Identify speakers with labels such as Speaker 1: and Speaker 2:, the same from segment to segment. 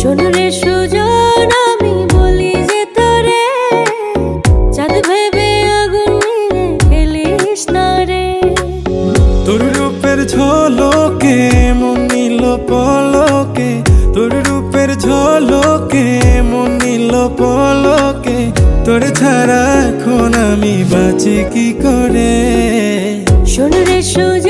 Speaker 1: শোন রে সুজন আমি বলি যে তোরে চাঁদ ভেবে আগুন নিয়ে খেলিস না রে।
Speaker 2: তোর রূপের ঝলকে মনিল পলকে। তোর রূপের ঝলকে মনিল পলকে। তোর ছাড়া এখন আমি বাঁচি কি করে?
Speaker 1: শোন রে সুজন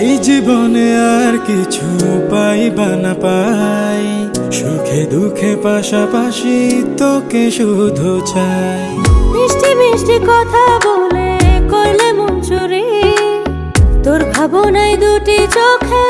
Speaker 2: এই জীবনে আর কিছু পাইবা না পাই। সুখে দুঃখে পাশাপাশি তোকে শুধু চাই।
Speaker 1: মিষ্টি মিষ্টি কথা বলে কইলে মন চুরি তোর ভাবনায় দুটি চোখের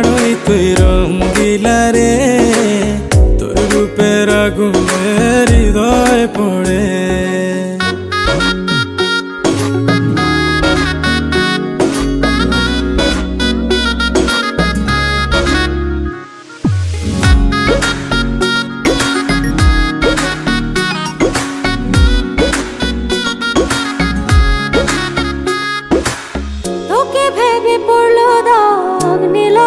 Speaker 2: তুই রঙ্গিলা রে তোর রূপের আগুনে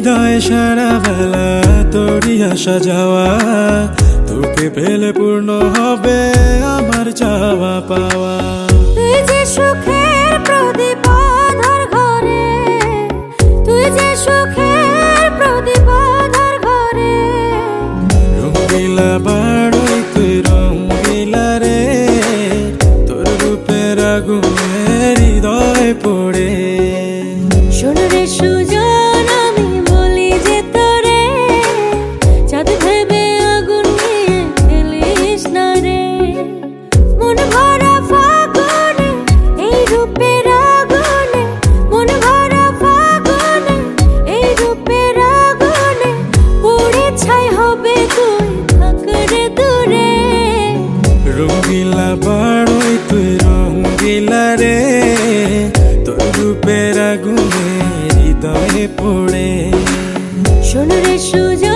Speaker 2: হৃদয় সারা বেলা তোরই আসা যাওয়া। তোকে পেলে পূর্ণ হবে আমার চাওয়া পাওয়া।
Speaker 1: তুই যে সুখের প্রদীপ আধার ঘরে তুই যে সুখের প্রদীপ আধার ঘরে।
Speaker 2: রঙ্গিলা বাড়ই তুই রঙ্গিলা রে তোর রূপের আগুনে হৃদয় পড়ে।
Speaker 1: শোন রে সুজন
Speaker 2: রঙ্গিলা রে তোর রূপের আগুনে হৃদয়ে পড়ে
Speaker 1: শোন রে সুজন